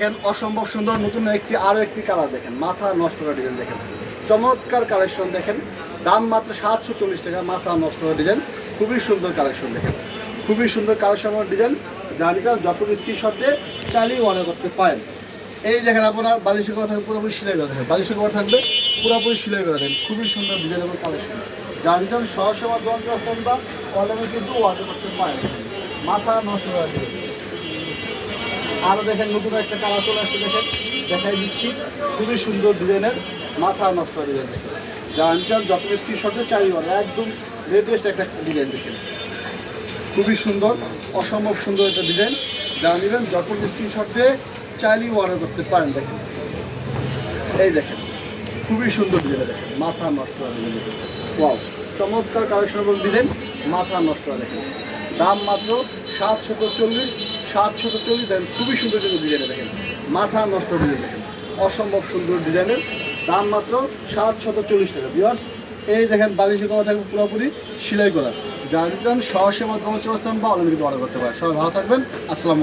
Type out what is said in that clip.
দেখেন, অসম্ভব সুন্দর নতুন একটি, আরও একটি কালার দেখেন। মাথা নষ্ট করা ডিজাইন দেখেন। চমৎকার কালেকশন দেখেন। দাম মাত্র সাতশো চল্লিশ টাকা, মাথা নষ্ট করা ডিজাইন খুবই সুন্দর কালেকশন দেখেন। খুবই সুন্দর কালেকশন ডিজাইন জানি চান যত স্ক্রিনশট দিয়ে চালিয়ে অর্ডার করতে পারেন। এই দেখেন আপনার বালিশের কথা থাকবে, পুরোপুরি সিলাই করা থাকবে। বালিশের কথা থাকবে, পুরোপুরি সিলাই করা থাকবে। খুবই সুন্দর ডিজাইন এবং কালেকশন জানি চান সহসেবা দন্ত বা কিন্তু অর্ডার করতে পারেন। মাথা নষ্ট করা ডিজাইন আরও দেখেন নতুন একটা কালার চলে আসছে, দেখেন। দেখাই দিচ্ছি। খুবই সুন্দর ডিজাইনের মাথা নষ্ট ডিজাইন দেখেন। যা আনচাল যত স্ক্রিনশটে চাই বলে একদম লেটেস্ট একটা ডিজাইন দেখেন। খুবই সুন্দর, অসম্ভব সুন্দর একটা ডিজাইন। যা নেবেন যত স্ক্রিনশট দিয়ে চাইলেই অর্ডার করতে পারেন, দেখেন। এই দেখেন, খুবই সুন্দর ডিজাইন দেখেন। মাথা নষ্ট ডিজাইন দেখেন। ওয়াও চমৎকার কালেকশন এবং ডিজাইন, মাথা নষ্ট দেখেন। দাম মাত্র সাতশত চল্লিশ সাতশত চল্লিশ দেন খুবই সুন্দর কিন্তু ডিজাইনে দেখেন। মাথা নষ্ট ডিজাইন দেখেন। অসম্ভব সুন্দর ডিজাইনের দাম মাত্র সাতশত চল্লিশ টাকা। বিয়ার্স এই দেখেন বালিশের কথা থাকবে পুরোপুরি সেলাই করা। যার চান সহসেবা কর্মচারী বা অনলাইনে কিন্তু অর্ডার করতে পারে। সবাই ভালো থাকবেন। আসসালাম